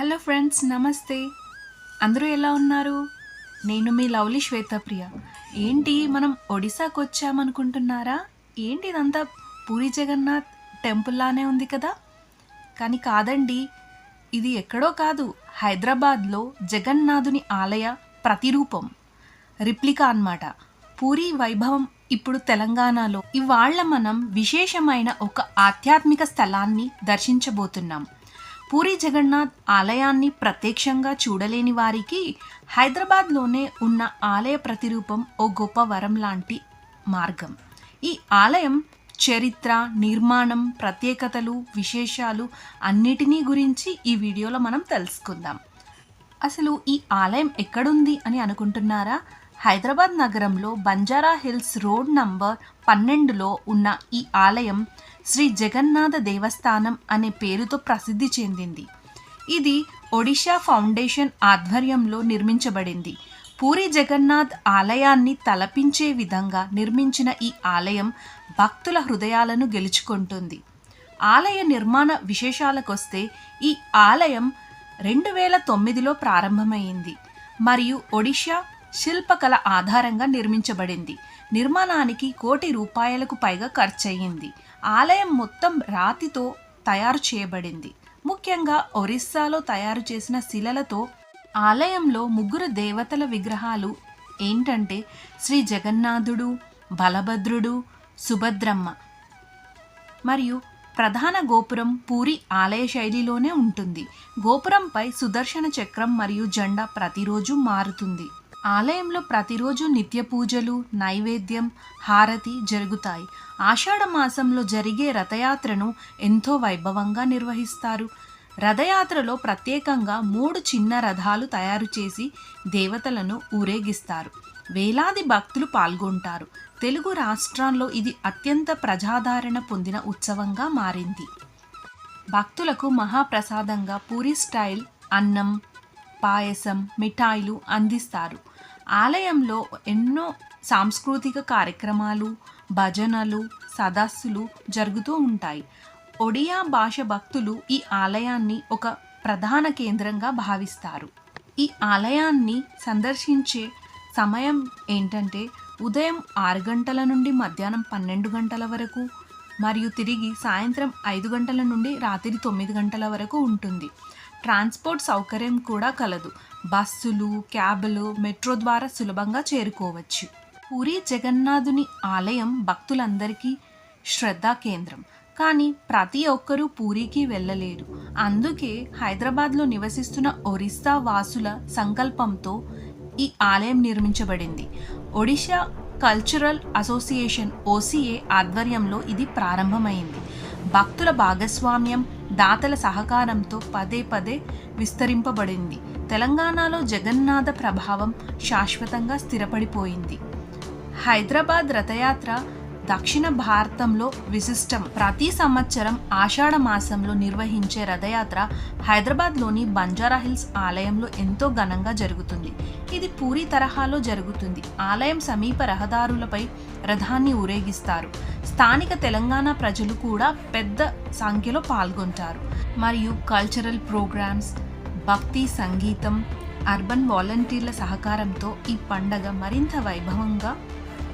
Hello friends నమస్తే. అందరూ ఎలా ఉన్నారు? నేను మీ లవ్లీ శ్వేతప్రియ ఏంటి మనం ఒడిశాకు వచ్చామనుకుంటున్నారా? ఏంటి ఇదంతా పూరి జగన్నాథ్ టెంపుల్లానే ఉంది కదా? కానీ కాదండి ఇది ఎక్కడో కాదు హైదరాబాద్లో జగన్నాథుని ఆలయ ప్రతిరూపం. రిప్లికా అన్నమాట. పూరి వైభవం ఇప్పుడు తెలంగాణలో. ఇవాళ మనం విశేషమైన ఒక ఆధ్యాత్మిక స్థలాన్ని దర్శించబోతున్నాం. పూరి జగన్నాథ్ ఆలయాన్ని ప్రత్యక్షంగా చూడలేని వారికి హైదరాబాద్లోనే ఉన్న ఆలయ ప్రతిరూపం ఓ గొప్ప వరం లాంటి మార్గం. ఈ ఆలయం చరిత్ర నిర్మాణం ప్రత్యేకతలు విశేషాలు అన్నిటినీ గురించి ఈ వీడియోలో మనం తెలుసుకుందాం. అసలు ఈ ఆలయం ఎక్కడుంది అని అనుకుంటున్నారా? హైదరాబాద్ నగరంలో బంజారా హిల్స్ రోడ్ నంబర్ పన్నెండులో ఉన్న ఈ ఆలయం శ్రీ జగన్నాథ దేవస్థానం అనే పేరుతో ప్రసిద్ధి చెందింది. ఇది ఒడిషా ఫౌండేషన్ ఆధ్వర్యంలో నిర్మించబడింది. పూరి జగన్నాథ్ ఆలయాన్ని తలపించే విధంగా నిర్మించిన ఈ ఆలయం భక్తుల హృదయాలను గెలుచుకుంటుంది. ఆలయ నిర్మాణ విశేషాలకొస్తే ఈ ఆలయం రెండు వేల తొమ్మిదిలో ప్రారంభమైంది మరియు ఒడిషా శిల్పకళ ఆధారంగా నిర్మించబడింది. నిర్మాణానికి కోటి రూపాయలకు పైగా ఖర్చయింది. ఆలయం మొత్తం రాతితో తయారు చేయబడింది. ముఖ్యంగా ఒరిస్సాలో తయారు చేసిన శిలలతో ఆలయంలో ముగ్గురు దేవతల విగ్రహాలు ఏంటంటే శ్రీ జగన్నాథుడు బలభద్రుడు సుభద్రమ్మ. మరియు ప్రధాన గోపురం పూరి ఆలయ శైలిలోనే ఉంటుంది. గోపురంపై సుదర్శన చక్రం మరియు జెండా ప్రతిరోజు మారుతుంది. ఆలయంలో ప్రతిరోజు నిత్య పూజలు నైవేద్యం హారతి జరుగుతాయి. ఆషాఢ మాసంలో జరిగే రథయాత్రను ఎంతో వైభవంగా నిర్వహిస్తారు. రథయాత్రలో ప్రత్యేకంగా మూడు చిన్న రథాలు తయారు చేసి దేవతలను ఊరేగిస్తారు. వేలాది భక్తులు పాల్గొంటారు. తెలుగు రాష్ట్రాల్లో ఇది అత్యంత ప్రజాదరణ పొందిన ఉత్సవంగా మారింది. భక్తులకు మహాప్రసాదంగా పూరి స్టైల్ అన్నం పాయసం మిఠాయిలు అందిస్తారు. ఆలయంలో ఎన్నో సాంస్కృతిక కార్యక్రమాలు భజనలు సదస్సులు జరుగుతూ ఉంటాయి. ఒడియా భాష భక్తులు ఈ ఆలయాన్ని ఒక ప్రధాన కేంద్రంగా భావిస్తారు. ఈ ఆలయాన్ని సందర్శించే సమయం ఏంటంటే ఉదయం ఆరు గంటల నుండి మధ్యాహ్నం పన్నెండు గంటల వరకు మరియు తిరిగి సాయంత్రం ఐదు గంటల నుండి రాత్రి తొమ్మిది గంటల వరకు ఉంటుంది. ట్రాన్స్పోర్ట్ సౌకర్యం కూడా కలదు. బస్సులు క్యాబులు మెట్రో ద్వారా సులభంగా చేరుకోవచ్చు. పూరి జగన్నాథుని ఆలయం భక్తులందరికీ శ్రద్ధా కేంద్రం. కానీ ప్రతి ఒక్కరూ పూరికి వెళ్ళలేరు. అందుకే హైదరాబాద్లో నివసిస్తున్న ఒరిస్సా వాసుల సంకల్పంతో ఈ ఆలయం నిర్మించబడింది. ఒడిషా కల్చరల్ అసోసియేషన్ ఓసీఏ ఆధ్వర్యంలో ఇది ప్రారంభమైంది. భక్తుల భాగస్వామ్యం దాతల సహకారంతో పదే పదే విస్తరింపబడింది. తెలంగాణలో జగన్నాథ ప్రభావం శాశ్వతంగా స్థిరపడిపోయింది. హైదరాబాద్ రథయాత్ర దక్షిణ భారతంలో విశిష్టం. ప్రతి సంవత్సరం ఆషాఢ మాసంలో నిర్వహించే రథయాత్ర హైదరాబాద్లోని బంజారా హిల్స్ ఆలయంలో ఎంతో ఘనంగా జరుగుతుంది. ఇది పూరి తరహాలో జరుగుతుంది. ఆలయం సమీప రహదారులపై రథాన్ని ఊరేగిస్తారు. స్థానిక తెలంగాణ ప్రజలు కూడా పెద్ద సంఖ్యలో పాల్గొంటారు. మరియు కల్చరల్ ప్రోగ్రామ్స్ భక్తి సంగీతం అర్బన్ వాలంటీర్ల సహకారంతో ఈ పండగ మరింత వైభవంగా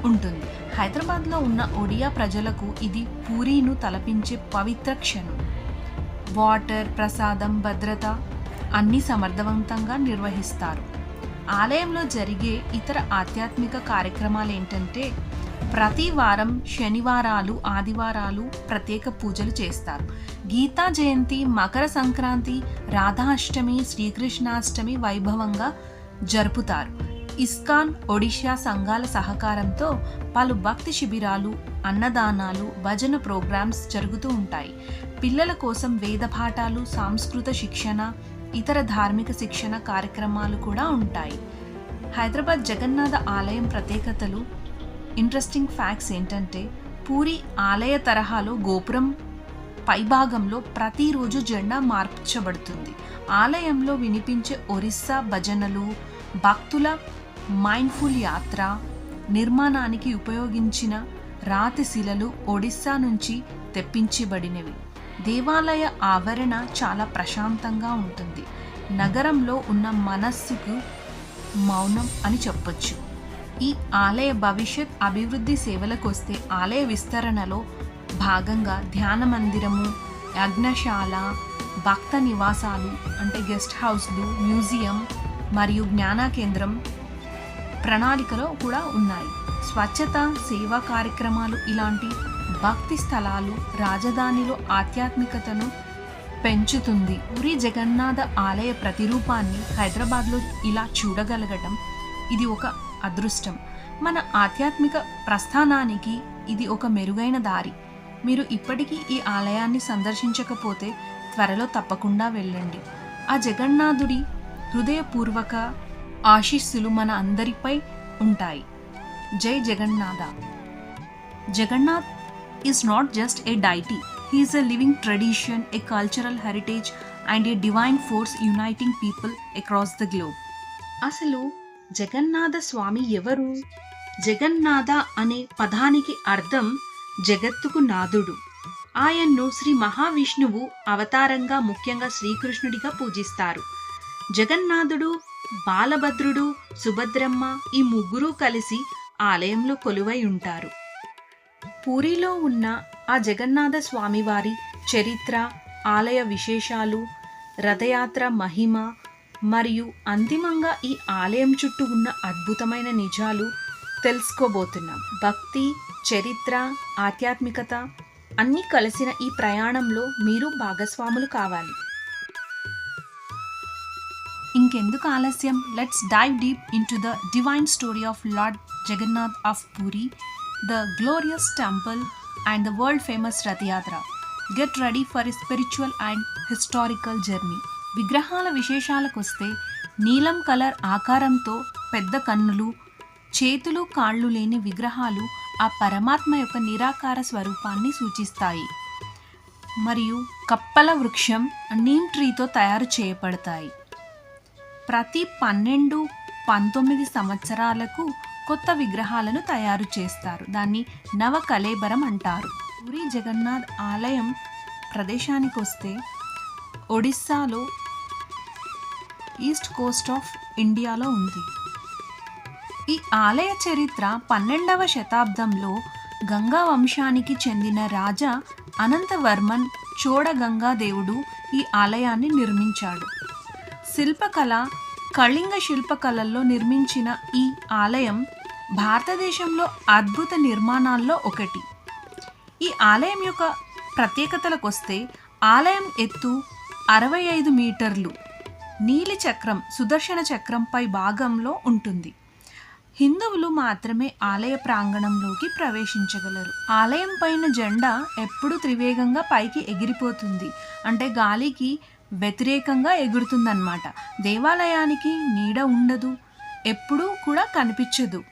ఉంటుంది. హైదరాబాద్లో ఉన్న ఒడియా ప్రజలకు ఇది పూరీను తలపించే పవిత్ర క్షణం. వాటర్ ప్రసాదం భద్రత అన్నీ సమర్థవంతంగా నిర్వహిస్తారు. ఆలయంలో జరిగే ఇతర ఆధ్యాత్మిక కార్యక్రమాలు ఏంటంటే ప్రతి వారం శనివారాలు ఆదివారాలు ప్రత్యేక పూజలు చేస్తారు. గీతా జయంతి మకర సంక్రాంతి రాధాష్టమి శ్రీకృష్ణాష్టమి వైభవంగా జరుపుతారు. ఇస్కాన్ ఒడిషా సంఘాల సహకారంతో పలు భక్తి శిబిరాలు అన్నదానాలు భజన ప్రోగ్రామ్స్ జరుగుతూ ఉంటాయి. పిల్లల కోసం వేద పాఠాలు సాంస్కృత శిక్షణ ఇతర ధార్మిక శిక్షణ కార్యక్రమాలు కూడా ఉంటాయి. హైదరాబాద్ జగన్నాథ ఆలయం ప్రత్యేకతలు ఇంట్రెస్టింగ్ ఫ్యాక్ట్స్ ఏంటంటే పూరి ఆలయ తరహాలో గోపురం పైభాగంలో ప్రతిరోజు జెండా మార్చబడుతుంది. ఆలయంలో వినిపించే ఒరిస్సా భజనలు భక్తుల మైండ్ఫుల్ యాత్ర నిర్మాణానికి ఉపయోగించిన రాతి శిలలు ఒడిస్సా నుంచి తెప్పించబడినవి. దేవాలయ ఆవరణ చాలా ప్రశాంతంగా ఉంటుంది. నగరంలో ఉన్న మనస్సుకు మౌనం అని చెప్పొచ్చు. ఈ ఆలయ భవిష్యత్ అభివృద్ధి సేవలకు వస్తే ఆలయ విస్తరణలో భాగంగా ధ్యాన మందిరము యజ్ఞశాల భక్త నివాసాలు అంటే గెస్ట్ హౌస్లు మ్యూజియం మరియు జ్ఞాన కేంద్రం ప్రణాళికలో కూడా ఉన్నాయి. స్వచ్ఛత సేవా కార్యక్రమాలు ఇలాంటి భక్తి స్థలాలు రాజధానిలో ఆధ్యాత్మికతను పెంచుతుంది. పూరి జగన్నాథ ఆలయ ప్రతిరూపాన్ని హైదరాబాద్లో ఇలా చూడగలగటం ఇది ఒక అదృష్టం. మన ఆధ్యాత్మిక ప్రస్థానానికి ఇది ఒక మెరుగైన దారి. మీరు ఇప్పటికీ ఈ ఆలయాన్ని సందర్శించకపోతే త్వరలో తప్పకుండా వెళ్ళండి. ఆ జగన్నాథుడి హృదయపూర్వక ఆశీస్సులు మన అందరిపై ఉంటాయి. జై Jagannatha. Jagannath is not just a deity he is living tradition tradition, cultural heritage and and divine force force people across the the అసలు జగన్నాథ స్వామి ఎవరు? జగన్నాథ అనే పదానికి అర్థం జగత్తుకు నాథుడు ఆయన్ను శ్రీ మహావిష్ణువు అవతారంగా ముఖ్యంగా శ్రీకృష్ణుడిగా పూజిస్తారు. జగన్నాథుడు బాలభద్రుడు సుభద్రమ్మ ఈ ముగ్గురూ కలిసి ఆలయంలో కొలువై ఉంటారు. పూరిలో ఉన్న ఆ జగన్నాథ స్వామివారి చరిత్ర ఆలయ విశేషాలు రథయాత్ర మహిమ మరియు అంతిమంగా ఈ ఆలయం చుట్టూ ఉన్న అద్భుతమైన నిజాలు తెలుసుకోబోతున్నాం. భక్తి చరిత్ర ఆధ్యాత్మికత అన్నీ కలిసిన ఈ ప్రయాణంలో మీరు భాగస్వాములు కావాలి. ఇంకెందుకు ఆలస్యం? Let's dive deep into the divine story of Lord Jagannath of Puri the glorious temple and the world famous Rath Yatra get ready for spiritual and historical journey విగ్రహాల విశేషాలకు వస్తే నీలం కలర్ ఆకారంతో పెద్ద కన్నులు చేతులు కాళ్ళు లేని విగ్రహాలు ఆ పరమాత్మ యొక్క నిరాకార స్వరూపాన్ని సూచిస్తాయి. మరియు కప్పల వృక్షం నీమ్ ట్రీతో తయారు చేయబడతాయి. ప్రతి పన్నెండు పంతొమ్మిది సంవత్సరాలకు కొత్త విగ్రహాలను తయారు చేస్తారు. దాన్ని నవ కలేబరం అంటారు. పూరి జగన్నాథ్ ఆలయం ప్రదేశానికి వస్తే ఒడిస్సాలో ఈస్ట్ కోస్ట్ ఆఫ్ ఇండియాలో ఉంది. ఈ ఆలయ చరిత్ర పన్నెండవ శతాబ్దంలో గంగా వంశానికి చెందిన రాజా అనంతవర్మన్ చోడగంగా దేవుడు ఈ ఆలయాన్ని నిర్మించాడు. శిల్పకళ కళింగ శిల్పకళల్లో నిర్మించిన ఈ ఆలయం భారతదేశంలో అద్భుత నిర్మాణాల్లో ఒకటి. ఈ ఆలయం యొక్క ప్రత్యేకతలకు వస్తే ఆలయం ఎత్తు అరవై ఐదు మీటర్లు. నీలి చక్రం సుదర్శన చక్రంపై భాగంలో ఉంటుంది. హిందువులు మాత్రమే ఆలయ ప్రాంగణంలోకి ప్రవేశించగలరు. ఆలయం పైన జెండా ఎప్పుడు త్రివేగంగా పైకి ఎగిరిపోతుంది. అంటే గాలికి వ్యతిరేకంగా ఎగురుతుందన్నమాట. దేవాలయానికి నీడ ఉండదు ఎప్పుడూ కూడా కనిపించదు.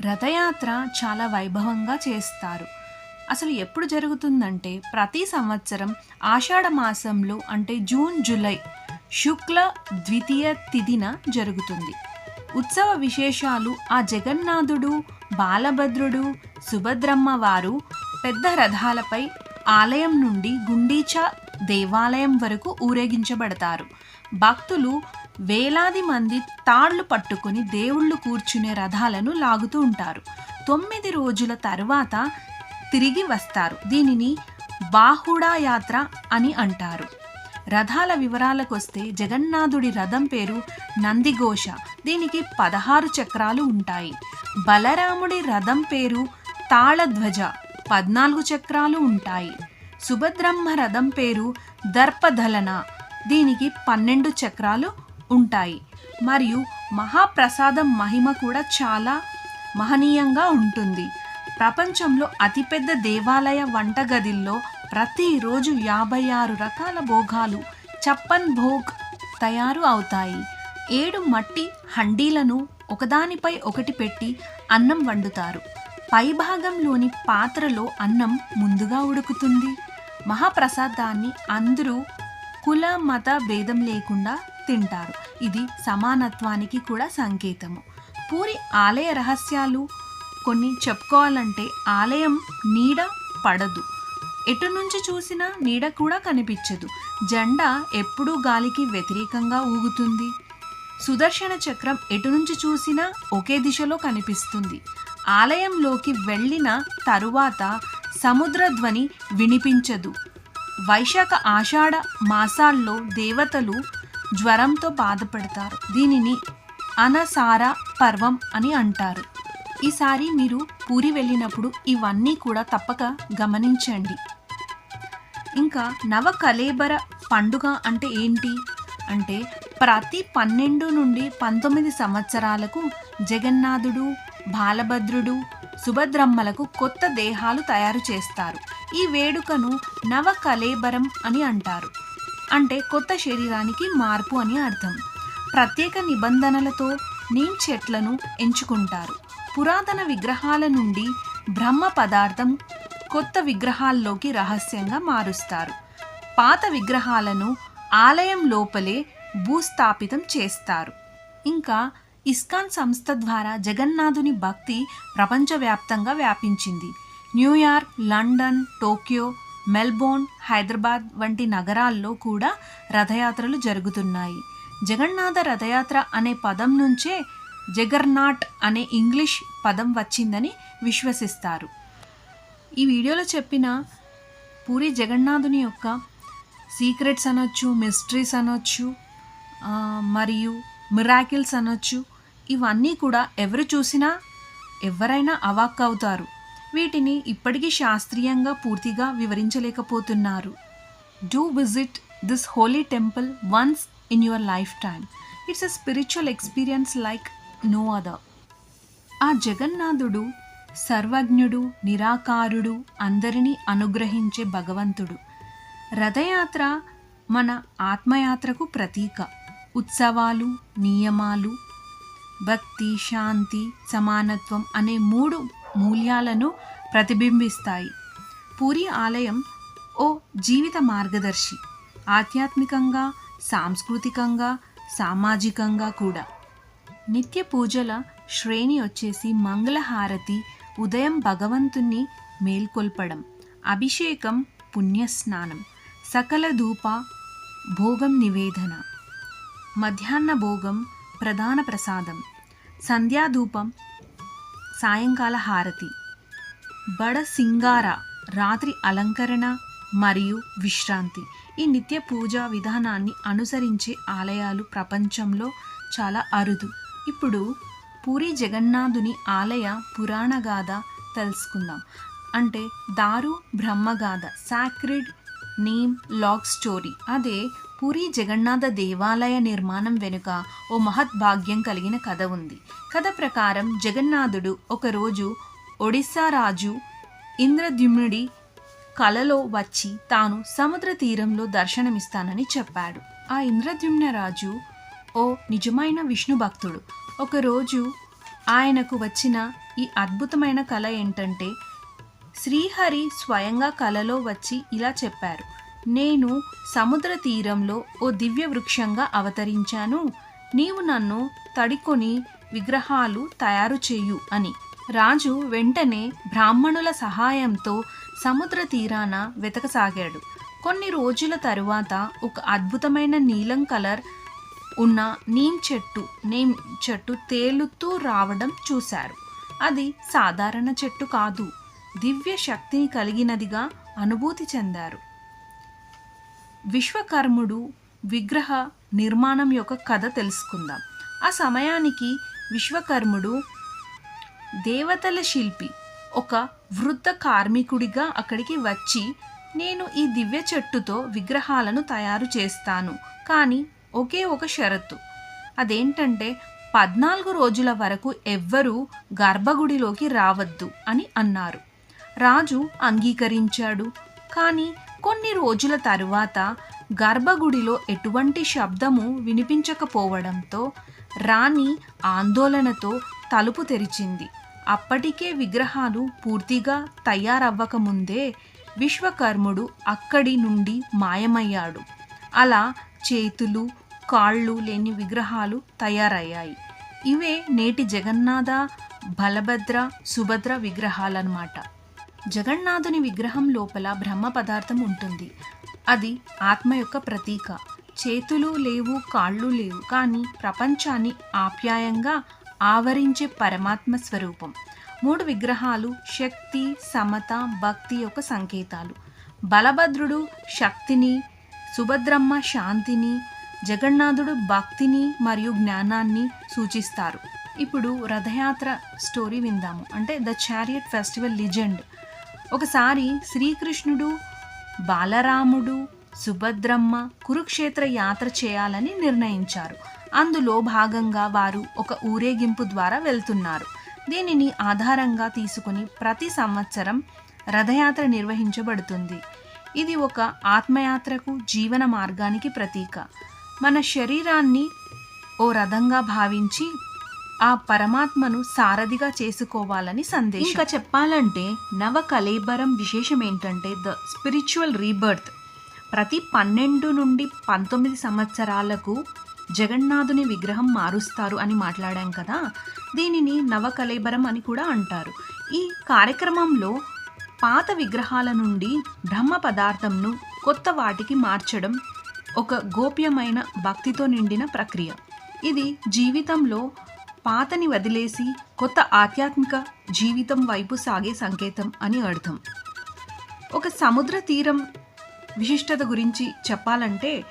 రథయాత్ర చాలా వైభవంగా చేస్తారు. అసలు ఎప్పుడు జరుగుతుందంటే ప్రతి సంవత్సరం ఆషాఢ మాసంలో అంటే జూన్ జూలై శుక్ల ద్వితీయ తిథిన జరుగుతుంది. ఉత్సవ విశేషాలు ఆ జగన్నాథుడు బాలభద్రుడు సుభద్రమ్మ వారు పెద్ద రథాలపై ఆలయం నుండి గుండీచా దేవాలయం వరకు ఊరేగించబడతారు. భక్తులు వేలాది మంది తాళ్ళు పట్టుకుని దేవుళ్ళు కూర్చునే రథాలను లాగుతూ ఉంటారు. తొమ్మిది రోజుల తర్వాత తిరిగి వస్తారు. దీనిని బాహుడా యాత్ర అని అంటారు. రథాల వివరాలకొస్తే జగన్నాథుడి రథం పేరు నందిఘోష. దీనికి పదహారు చక్రాలు ఉంటాయి. బలరాముడి రథం పేరు తాళధ్వజ. పద్నాలుగు చక్రాలు ఉంటాయి. సుభద్రమ్మ రథం పేరు దర్పధలన దీనికి పన్నెండు చక్రాలు ఉంటాయి. మరియు మహాప్రసాదం మహిమ కూడా చాలా మహనీయంగా ఉంటుంది. ప్రపంచంలో అతిపెద్ద దేవాలయ వంటగదిల్లో ప్రతిరోజు యాభై ఆరు రకాల భోగాలు చప్పన్ భోగ్ తయారు అవుతాయి. ఏడు మట్టి హండీలను ఒకదానిపై ఒకటి పెట్టి అన్నం వండుతారు. పైభాగంలోని పాత్రలో అన్నం ముందుగా ఉడుకుతుంది. మహాప్రసాదాన్ని అందరూ కుల మత భేదం లేకుండా తింటారు. ఇది సమానత్వానికి కూడా సంకేతము. పూరి ఆలయ రహస్యాలు కొన్ని చెప్పుకోవాలంటే ఆలయం నీడ పడదు. ఎటు నుంచి చూసినా నీడ కూడా కనిపించదు. జెండా ఎప్పుడూ గాలికి వ్యతిరేకంగా ఊగుతుంది. సుదర్శన చక్రం ఎటు నుంచి చూసినా ఒకే దిశలో కనిపిస్తుంది. ఆలయంలోకి వెళ్ళిన తరువాత సముద్రధ్వని వినిపించదు. వైశాఖ ఆషాఢ మాసాల్లో దేవతలు జ్వరంతో బాధపడతారు. దీనిని అనసార పర్వం అని అంటారు. ఈసారి మీరు పూరి వెళ్ళినప్పుడు ఇవన్నీ కూడా తప్పక గమనించండి. ఇంకా నవ కలేబర పండుగ అంటే ఏంటి? అంటే ప్రతి పన్నెండు నుండి పంతొమ్మిది సంవత్సరాలకు జగన్నాథుడు బాలభద్రుడు సుభద్రమ్మలకు కొత్త దేహాలు తయారు చేస్తారు. ఈ వేడుకను నవ కలేబరం అని అంటారు. అంటే కొత్త శరీరానికి మార్పు అని అర్థం. ప్రత్యేక నిబంధనలతో నీమ్ చెట్లను ఎంచుకుంటారు. పురాతన విగ్రహాల నుండి బ్రహ్మ పదార్థం కొత్త విగ్రహాల్లోకి రహస్యంగా మారుస్తారు. పాత విగ్రహాలను ఆలయం లోపలే భూస్థాపితం చేస్తారు. ఇంకా ఇస్కాన్ సంస్థ ద్వారా జగన్నాథుని భక్తి ప్రపంచవ్యాప్తంగా వ్యాపించింది. New York London Tokyo Melbourne Hyderabad వంటి నగరాల్లో కూడా రథయాత్రలు జరుగుతున్నాయి. జగన్నాథ రథయాత్ర అనే పదం నుంచే జగర్నాట్ అనే ఇంగ్లీష్ పదం వచ్చిందని విశ్వసిస్తారు. ఈ వీడియోలో చెప్పిన పూరి జగన్నాథుని యొక్క సీక్రెట్స్ అనొచ్చు మిస్టరీస్ అనొచ్చు మరియు మిరాకిల్స్ అనొచ్చు ఇవన్నీ కూడా ఎవరు చూసినా ఎవరైనా అవాక్ అవుతారు. వీటిని ఇప్పటికీ శాస్త్రీయంగా పూర్తిగా వివరించలేకపోతున్నారు. Do visit this holy temple once in your lifetime it's a spiritual experience like no other ఆ జగన్నాథుడు సర్వజ్ఞుడు నిరాకారుడు అందరినీ అనుగ్రహించే భగవంతుడు. రథయాత్ర మన ఆత్మయాత్రకు ప్రతీక. ఉత్సవాలు నియమాలు భక్తి శాంతి సమానత్వం అనే మూడు మూల్యాలను ప్రతిబింబిస్తాయి. పూరి ఆలయం ఓ జీవిత మార్గదర్శి. ఆధ్యాత్మికంగా సాంస్కృతికంగా సామాజికంగా కూడా. నిత్య పూజల శ్రేణి వచ్చేసి మంగళహారతి ఉదయం భగవంతుణ్ణి మేల్కొల్పడం అభిషేకం పుణ్యస్నానం సకల ధూప భోగం నివేదన. మధ్యాహ్న భోగం ప్రధాన ప్రసాదం. సంధ్యాధూపం సాయంకాల హారతి బడ సింగార రాత్రి అలంకరణ మరియు విశ్రాంతి. ఈ నిత్య పూజా విధానాన్ని అనుసరించే ఆలయాలు ప్రపంచంలో చాలా అరుదు. ఇప్పుడు పూరి జగన్నాథుని ఆలయ పురాణ గాథ తెలుసుకుందాం. అంటే దారు బ్రహ్మగాథ సాక్రిడ్ నేమ్ లాగ్ స్టోరీ అదే పూరి జగన్నాథ దేవాలయ నిర్మాణం వెనుక ఓ మహద్భాగ్యం కలిగిన కథ ఉంది. కథ ప్రకారం జగన్నాథుడు ఒకరోజు ఒడిస్సా రాజు ఇంద్రద్యుమ్నుడి కలలో వచ్చి తాను సముద్ర తీరంలో దర్శనమిస్తానని చెప్పాడు. ఆ ఇంద్రద్యుమ్న రాజు ఓ నిజమైన విష్ణు భక్తుడు ఒకరోజు ఆయనకు వచ్చిన ఈ అద్భుతమైన కళ ఏంటంటే శ్రీహరి స్వయంగా కలలో వచ్చి ఇలా చెప్పారు. నేను సముద్ర తీరంలో ఓ దివ్య వృక్షంగా అవతరించాను. నీవు నన్ను తడికొని విగ్రహాలు తయారు చేయు అని. రాజు వెంటనే బ్రాహ్మణుల సహాయంతో సముద్ర తీరాన వెతకసాగాడు. కొన్ని రోజుల తరువాత ఒక అద్భుతమైన నీలం కలర్ ఉన్న నీమ్ చెట్టు నేమ్ చెట్టు తేలుతూ రావడం చూశారు. అది సాధారణ చెట్టు కాదు. దివ్య శక్తిని కలిగినదిగా అనుభూతి చెందారు. విశ్వకర్ముడు విగ్రహ నిర్మాణం యొక్క కథ తెలుసుకుందాం. ఆ సమయానికి విశ్వకర్ముడు దేవతల శిల్పి ఒక వృద్ధ కార్మికుడిగా అక్కడికి వచ్చి నేను ఈ దివ్య చెట్టుతో విగ్రహాలను తయారు చేస్తాను కానీ ఒకే ఒక షరతు. అదేంటంటే పద్నాలుగు రోజుల వరకు ఎవ్వరూ గర్భగుడిలోకి రావద్దు అని అన్నారు. రాజు అంగీకరించాడు. కానీ కొన్ని రోజుల తరువాత గర్భగుడిలో ఎటువంటి శబ్దము వినిపించకపోవడంతో రాణి ఆందోళనతో తలుపు తెరిచింది. అప్పటికే విగ్రహాలు పూర్తిగా తయారవ్వకముందే విశ్వకర్ముడు అక్కడి నుండి మాయమయ్యాడు. అలా చేతులు కాళ్ళు లేని విగ్రహాలు తయారయ్యాయి. ఇవే నేటి జగన్నాథ బలభద్ర సుభద్ర విగ్రహాలన్నమాట. జగన్నాథుని విగ్రహం లోపల బ్రహ్మ పదార్థం ఉంటుంది. అది ఆత్మ యొక్క ప్రతీక. చేతులు లేవు కాళ్ళు లేవు. కానీ ప్రపంచాన్ని ఆప్యాయంగా ఆవరించే పరమాత్మ స్వరూపం. మూడు విగ్రహాలు శక్తి సమత భక్తి యొక్క సంకేతాలు. బలభద్రుడు శక్తిని సుభద్రమ్మ శాంతిని జగన్నాథుడు భక్తిని మరియు జ్ఞానాన్ని సూచిస్తారు. ఇప్పుడు రథయాత్ర స్టోరీ విందాము. అంటే ద చారియట్ ఫెస్టివల్ లిజెండ్. ఒకసారి శ్రీకృష్ణుడు బాలరాముడు సుభద్రమ్మ కురుక్షేత్ర యాత్ర చేయాలని నిర్ణయించారు. అందులో భాగంగా వారు ఒక ఊరేగింపు ద్వారా వెళ్తున్నారు. దీనిని ఆధారంగా తీసుకుని ప్రతి సంవత్సరం రథయాత్ర నిర్వహించబడుతుంది. ఇది ఒక ఆత్మయాత్రకు జీవన మార్గానికి ప్రతీక. మన శరీరాన్ని ఓ రథంగా భావించి ఆ పరమాత్మను సారథిగా చేసుకోవాలని సందేశం. ఇంకా చెప్పాలంటే నవ కలేబరం విశేషం ఏంటంటే ద స్పిరిచువల్ రీబర్త్. ప్రతి పన్నెండు నుండి పంతొమ్మిది సంవత్సరాలకు జగన్నాథుని విగ్రహం మారుస్తారు అని మాట్లాడాం కదా? దీనిని నవ కలేబరం అని కూడా అంటారు. ఈ కార్యక్రమంలో పాత విగ్రహాల నుండి బ్రహ్మ పదార్థంను కొత్త వాటికి మార్చడం ఒక గోప్యమైన భక్తితో నిండిన ప్రక్రియ. ఇది జీవితంలో పాతని వదిలేసి కొత్త ఆధ్యాత్మిక జీవితం వైపు సాగే సంకేతం అని అర్థం. ఒక సముద్ర తీరం విశిష్టత గురించి చెప్పాలంటే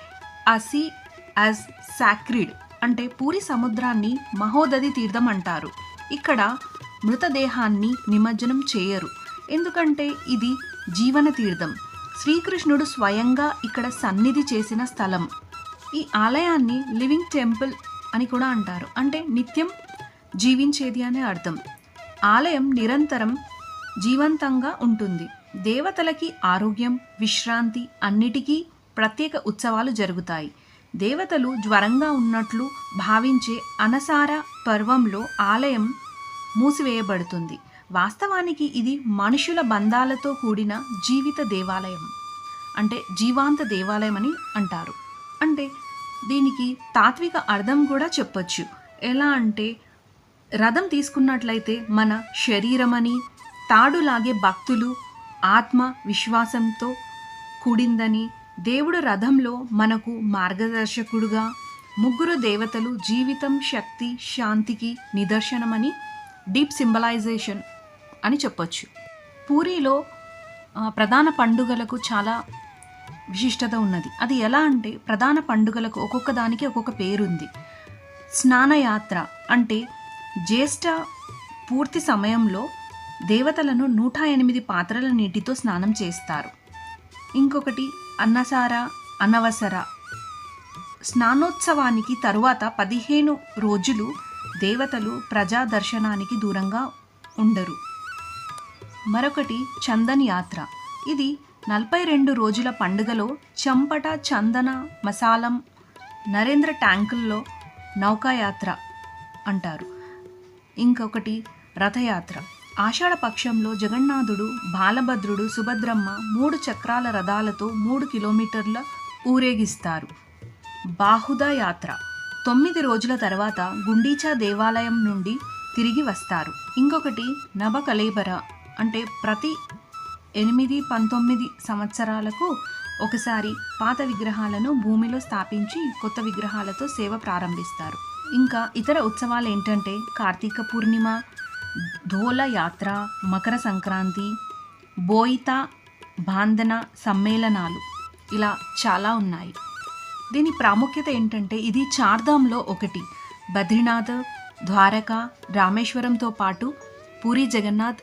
అసి యాజ్ సాక్రిడ్ అంటే పూరి సముద్రాన్ని మహోదది తీర్థం అంటారు. ఇక్కడ మృతదేహాన్ని నిమజ్జనం చేయరు. ఎందుకంటే ఇది జీవన తీర్థం. శ్రీకృష్ణుడు స్వయంగా ఇక్కడ సన్నిధి చేసిన స్థలం. ఈ ఆలయాన్ని లివింగ్ టెంపుల్ అని కూడా అంటారు. అంటే నిత్యం జీవించేది అనే అర్థం. ఆలయం నిరంతరం జీవంతంగా ఉంటుంది. దేవతలకి ఆరోగ్యం విశ్రాంతి అన్నిటికీ ప్రత్యేక ఉత్సవాలు జరుగుతాయి. దేవతలు జ్వరంగా ఉన్నట్లు భావించే అనసార పర్వంలో ఆలయం మూసివేయబడుతుంది. వాస్తవానికి ఇది మనుషుల బంధాలతో కూడిన జీవిత దేవాలయం. అంటే జీవాంత దేవాలయం అని అంటారు. అంటే దీనికి తాత్విక అర్థం కూడా చెప్పచ్చు. ఎలా అంటే రథం తీసుకున్నట్లయితే మన శరీరమని తాడులాగే భక్తులు ఆత్మ విశ్వాసంతో కూడిందని దేవుడు రథంలో మనకు మార్గదర్శకుడుగా ముగ్గురు దేవతలు జీవితం శక్తి శాంతికి నిదర్శనమని డీప్ సింబలైజేషన్ అని చెప్పొచ్చు. పూరిలో ప్రధాన పండుగలకు చాలా విశిష్టత ఉన్నది. అది ఎలా అంటే ప్రధాన పండుగలకు ఒక్కొక్క దానికి ఒక్కొక్క పేరుంది. స్నానయాత్ర అంటే జ్యేష్ఠ పూర్తి సమయంలో దేవతలను నూట ఎనిమిది పాత్రల నీటితో స్నానం చేస్తారు. ఇంకొకటి అన్నసార అనవసర. స్నానోత్సవానికి తరువాత పదిహేను రోజులు దేవతలు ప్రజా దర్శనానికి దూరంగా ఉండరు. మరొకటి చందన్ యాత్ర. ఇది నలభై రెండు రోజుల పండుగలో చంపట చందన మసాలం నరేంద్ర ట్యాంకుల్లో నౌకాయాత్ర అంటారు. ఇంకొకటి రథయాత్ర. ఆషాఢ పక్షంలో జగన్నాథుడు బాలభద్రుడు సుభద్రమ్మ మూడు చక్రాల రథాలతో మూడు కిలోమీటర్ల ఊరేగిస్తారు. బాహుద యాత్ర. తొమ్మిది రోజుల తర్వాత గుండీచా దేవాలయం నుండి తిరిగి వస్తారు. ఇంకొకటి నవ కలేబర అంటే ప్రతి ఎనిమిది పంతొమ్మిది సంవత్సరాలకు ఒకసారి పాత విగ్రహాలను భూమిలో స్థాపించి కొత్త విగ్రహాలతో సేవ ప్రారంభిస్తారు. ఇంకా ఇతర ఉత్సవాలు ఏంటంటే కార్తీక పూర్ణిమ ధోల యాత్ర మకర సంక్రాంతి బోయితా బాంధన సమ్మేళనాలు ఇలా చాలా ఉన్నాయి. దీని ప్రాముఖ్యత ఏంటంటే ఇది చార్ధామ్లో ఒకటి. బద్రీనాథ్ ద్వారకా రామేశ్వరంతో పాటు పూరి జగన్నాథ్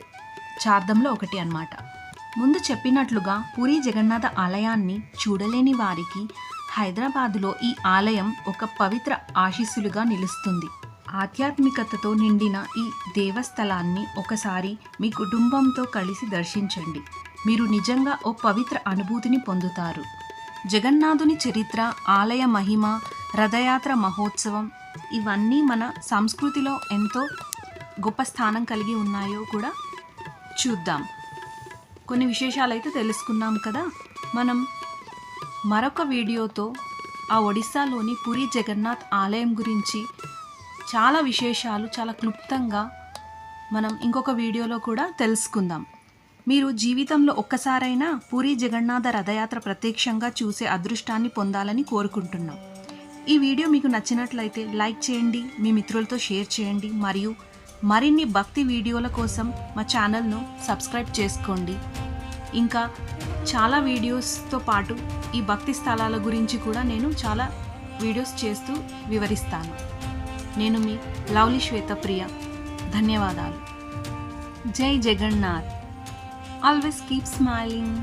చార్ధంలో ఒకటి అన్నమాట. ముందు చెప్పినట్లుగా పూరి జగన్నాథ ఆలయాన్ని చూడలేని వారికి హైదరాబాదులో ఈ ఆలయం ఒక పవిత్ర ఆశీస్సులుగా నిలుస్తుంది. ఆధ్యాత్మికతతో నిండిన ఈ దేవస్థలాన్ని ఒకసారి మీ కుటుంబంతో కలిసి దర్శించండి. మీరు నిజంగా ఓ పవిత్ర అనుభూతిని పొందుతారు. జగన్నాథుని చరిత్ర ఆలయ మహిమ రథయాత్ర మహోత్సవం ఇవన్నీ మన సంస్కృతిలో ఎంతో గొప్ప స్థానం కలిగి ఉన్నాయో కూడా చూద్దాం. కొన్ని విశేషాలు అయితే తెలుసుకున్నాం కదా. మనం మరొక వీడియోతో ఆ ఒడిస్సాలోని పురి జగన్నాథ్ ఆలయం గురించి చాలా విశేషాలు చాలా క్లుప్తంగా మనం ఇంకొక వీడియోలో కూడా తెలుసుకుందాం. మీరు జీవితంలో ఒక్కసారైనా పూరి జగన్నాథ రథయాత్ర ప్రత్యక్షంగా చూసే అదృష్టాన్ని పొందాలని కోరుకుంటున్నాం. ఈ వీడియో మీకు నచ్చినట్లయితే లైక్ చేయండి మీ మిత్రులతో షేర్ చేయండి మరియు మరిన్ని భక్తి వీడియోల కోసం మా ఛానల్ను సబ్స్క్రైబ్ చేసుకోండి. ఇంకా చాలా వీడియోస్తో పాటు ఈ భక్తి స్థలాల గురించి కూడా నేను చాలా వీడియోస్ చేస్తూ వివరిస్తాను. నేను మీ లవ్లీ శ్వేతప్రియ. ధన్యవాదాలు. జై జగన్నాథ్. Always keep smiling